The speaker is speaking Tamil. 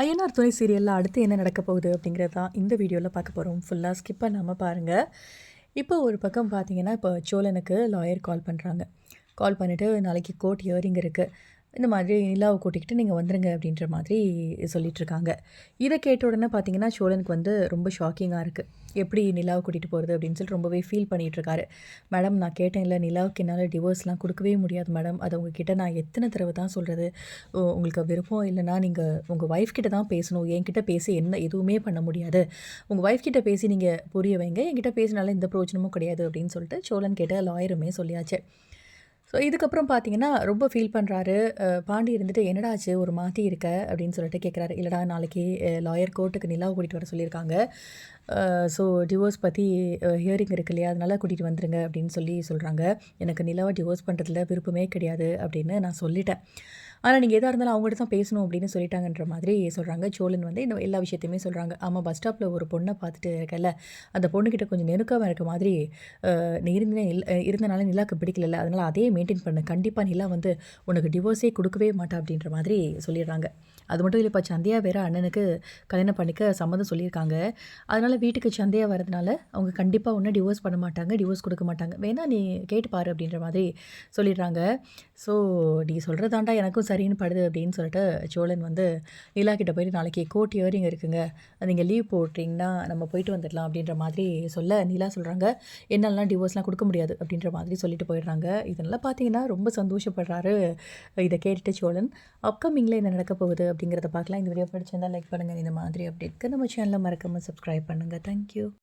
ஐயனார் துணை சீரியலில் அடுத்து என்ன நடக்க போகுது அப்படிங்கிறது தான் இந்த வீடியோவில் பார்க்க போகிறோம் ஃபுல்லாக ஸ்கிப் பண்ணாமல் பாருங்கள் இப்போ ஒரு பக்கம் பார்த்தீங்கன்னா இப்போ சோழனுக்கு லாயர் கால் பண்ணுறாங்க கால் பண்ணிவிட்டு நாளைக்கு கோர்ட் ஹியரிங் இருக்குது இந்த மாதிரி நிலாவை கூட்டிக்கிட்டு நீங்கள் வந்துருங்க அப்படின்ற மாதிரி சொல்லிகிட்ருக்காங்க இதை கேட்ட உடனே பார்த்தீங்கன்னா சோழனுக்கு வந்து ரொம்ப ஷாக்கிங்காக இருக்குது எப்படி நிலாவை கூட்டிகிட்டு போகிறது அப்படின்னு சொல்லி ரொம்பவே ஃபீல் பண்ணிகிட்ருக்காரு மேடம் நான் கேட்டேன் இல்லை நிலாவுக்கு என்னால் டிவோர்ஸ்லாம் கொடுக்கவே முடியாது மேடம் அது உங்ககிட்ட நான் எத்தனை தடவை தான் சொல்கிறது உங்களுக்கு விருப்பம் இல்லைன்னா நீங்கள் உங்கள் ஒய்ஃப் கிட்ட தான் பேசணும். என்கிட்ட பேசி என்ன எதுவுமே பண்ண முடியாது. உங்கள் ஒய்ஃப் கிட்ட பேசி நீங்கள் புரிய வைங்க. என்கிட்ட பேசினால எந்த பிரயோஜனமும் கிடையாது அப்படின்னு சொல்லிட்டு சோழன் கேட்ட லாயருமே சொல்லியாச்சு. ஸோ இதுக்கப்புறம் பார்த்தீங்கன்னா ரொம்ப ஃபீல் பண்ணுறாரு பாண்டி இருந்துட்டு என்னடா ஆச்சு? ஒரு மாற்றி இருக்க? அப்படின்னு சொல்லிட்டு கேட்குறாரு இல்லைடா நாளைக்கு லாயர் கோர்ட்டுக்கு நிலாவை கூட்டிகிட்டு வர சொல்லியிருக்காங்க. ஸோ டிவோர்ஸ் பற்றி ஹியரிங் இருக்கு இல்லையா? அதனால் கூட்டிகிட்டு வந்துருங்க அப்படின்னு சொல்லி சொல்கிறாங்க எனக்கு நிலாவை டிவோர்ஸ் பண்ணுறதுல விருப்பமே கிடையாது அப்படின்னு நான் சொல்லிட்டேன். ஆனால் நீங்கள் எதாக இருந்தாலும் அவங்கள்ட்ட தான் பேசணும் அப்படின்னு சொல்லிட்டாங்கன்ற மாதிரி சொல்கிறாங்க சோழன் வந்து இந்த எல்லா விஷயத்தையுமே சொல்கிறாங்க ஆமாம் பஸ் ஸ்டாப்பில் ஒரு பொண்ணை பார்த்துட்டு இருக்கல அந்த பொண்ணுக்கிட்ட கொஞ்சம் நெருக்கமாக இருக்க மாதிரி நீ இருந்தே இருந்தனால நிலாக்கு பிடிக்கல அதனால் அதே மெயின்டைன் பண்ண. கண்டிப்பாக நிலா வந்து உனக்கு டிவோர்ஸே கொடுக்கவே மாட்டா அப்படின்ற மாதிரி சொல்லிடுறாங்க. அது மட்டும் இல்லை இப்போ சந்தையா வேறு அண்ணனுக்கு கல்யாணம் பண்ணிக்க சம்மதம் சொல்லியிருக்காங்க. அதனால் வீட்டுக்கு சந்தையாக வரதுனால அவங்க கண்டிப்பாக ஒன்றும் டிவோர்ஸ் பண்ண மாட்டாங்க டிவோர்ஸ் கொடுக்க மாட்டாங்க. வேணா நீ கேட்டுப்பாரு அப்படின்ற மாதிரி சொல்லிடுறாங்க. ஸோ நீ சொல்கிறதாண்டா எனக்கும் சரின்னு படுது அப்படின்னு சொல்லிட்டு சோழன் வந்து நிலா கிட்ட போயிட்டு நாளைக்கு கோர்ட் இயரிங் இருக்குங்க. நீங்கள் லீவ் போட்டிங்கன்னா நம்ம போயிட்டு வந்துடலாம் அப்படின்ற மாதிரி சொல்ல நிலா சொல்கிறாங்க என்னெல்லாம் டிவோர்ஸ்லாம் கொடுக்க முடியாது அப்படின்ற மாதிரி சொல்லிட்டு போயிடுறாங்க. இதெல்லாம் பார்த்தீங்கன்னா ரொம்ப சந்தோஷப்படுறாரு. இதை கேட்டுட்டு சோழன் அப்கமிங்கில் என்ன நடக்க போகுது அப்படிங்கிறத பார்க்கலாம். இந்த வீடியோ பிடிச்சிருந்தால் லைக் பண்ணுங்கள் இந்த மாதிரி அப்டேட்க்கு நம்ம சேனலில் மறக்காமல் சப்ஸ்கிரைப் பண்ணுங்கள் தேங்க்யூ